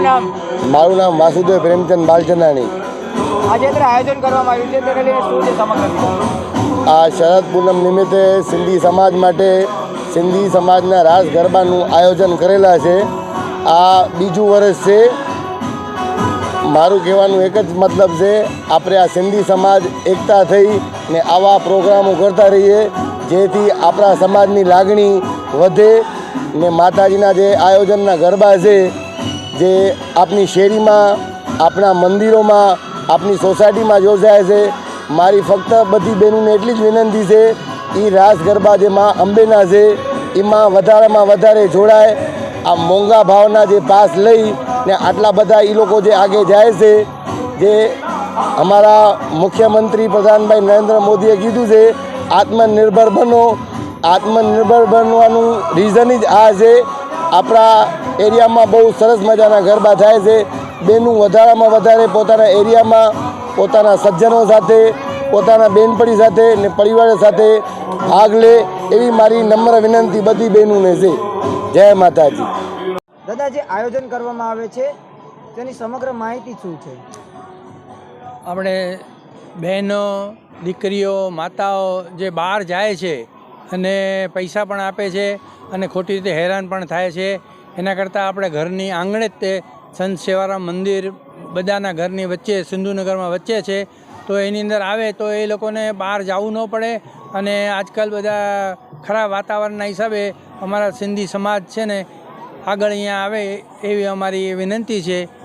આપનું નામ મારું નામ વાસુદેવ પ્રેમચંદ બાલચંદાણી. આજે અત્યારે આયોજન કરવામાં આવ્યું છે તેને લઈને શું છે સમગ્ર આ શરદ પૂનમ નિમિત્તે સિંધી સમાજ માટે સિંધી સમાજના રાસ ગરબાનું આયોજન કરેલા છે. આ બીજું વર્ષ છે. મારું કહેવાનું એક જ મતલબ છે આપણે આ સિંધી સમાજ એકતા થઈ ને આવા પ્રોગ્રામો કરતા રહીએ જેથી આપણા સમાજની લાગણી વધે ને માતાજીના જે આયોજનના ગરબા છે જે આપની શેરીમાં આપણા મંદિરોમાં, આપની સોસાયટીમાં યોજાય છે, મારી ફક્ત બધી બહેનોને એટલી જ વિનંતી છે એ રાસ ગરબા જે માં અંબેના છે એમાં વધારેમાં વધારે જોડાય, આ મોંઘા ભાવના જે પાસ લઈ ને આટલા બધા એ લોકો જે આગે જાય છે, જે અમારા મુખ્યમંત્રી પ્રધાનભાઈ નરેન્દ્ર મોદીએ કીધું છે, આત્મનિર્ભર બનો, આત્મનિર્ભર બનવાનું રીઝન જ આ છે આપણા એરિયામાં બહુ સરસ મજાના ગરબા થાય છે. બેનું વધારામાં વધારે પોતાના એરિયામાં પોતાના સજ્જનો સાથે પોતાના બેનપણી સાથે ને પરિવાર સાથે ભાગ લે એવી મારી નમ્ર વિનંતી બધી બહેનોને છે. જય માતાજી. દાદા જે આયોજન કરવામાં આવે છે. તેની સમગ્ર માહિતી શું છે? આપણે બહેનો દીકરીઓ માતાઓ જે બહાર જાય છે અને પૈસા પણ આપે છે અને ખોટી રીતે હેરાન પણ થાય છે. એના કરતાં આપણે ઘરની આંગણે જ તે સંત સેવારામ મંદિર બધાના ઘરની વચ્ચે, સિંધુનગરમાં વચ્ચે છે. તો એની અંદર આવે તો એ લોકોને બહાર જવું ન પડે. અને આજકાલ બધા ખરાબ વાતાવરણના હિસાબે અમારા સિંધી સમાજ છે ને આગળ અહીંયા આવે એવી અમારી વિનંતી છે.